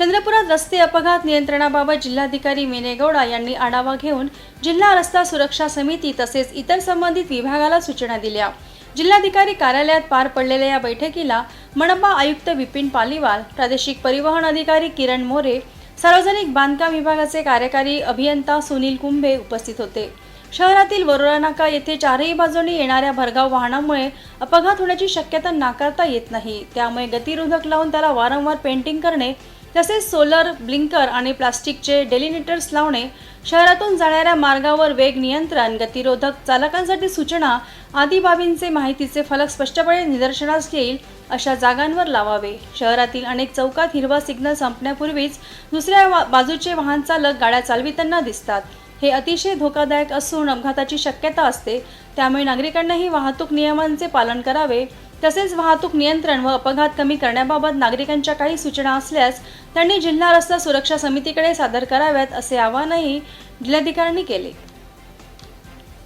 चंद्रपुरात रस्ते अपघात नियंत्रणाबाबत जिल्हाधिकारी मेनेगौडा यांनी आढावा घेऊन जिल्हा रस्ता सुरक्षा समिती तसेच इतर संबंधित विभागाला सूचना दिल्या. जिल्हाधिकारी कार्यालयात पार पडलेल्या या बैठकीला मनपा आयुक्त विपिन पालिवाल प्रादेशिक परिवहन अधिकारी किरण मोरे सार्वजनिक बांधकाम विभागाचे कार्यकारी अभियंता सुनील कुंभे उपस्थित होते. शहरातील वरोरा नाका येथे चारही बाजूंनी येणाऱ्या भरगाव वाहनामुळे अपघात होण्याची शक्यता नाकारता येत नाही. त्यामुळे गतिरोधक लावून त्याला वारंवार पेंटिंग करणे तसेच सोलर ब्लिंकर आणि प्लास्टिकचे डेलिनेटर्स लावणे शहरातून जाणाऱ्या मार्गावर वेग नियंत्रण गतिरोधक चालकांसाठी सूचना आदी बाबींचे माहितीचे फलक स्पष्टपणे निदर्शनास येईल अशा जागांवर लावावे. शहरातील अनेक चौकात हिरवा सिग्नल संपण्यापूर्वीच दुसऱ्या वा- बाजूचे वाहन चालक गाड्या चालविताना दिसतात. हे अतिशय धोकादायक असून अपघाताची शक्यता असते. त्यामुळे नागरिकांनाही वाहतूक नियमांचे पालन करावे. तसेच वाहतूक नियंत्रण व अपघात कमी करण्याबाबत नागरिकांच्या काही सूचना असल्यास त्यांनी जिल्हा रस्ता सुरक्षा समितीकडे सादर कराव्यात असे आवाहनही जिल्हाधिकाऱ्यांनी केले.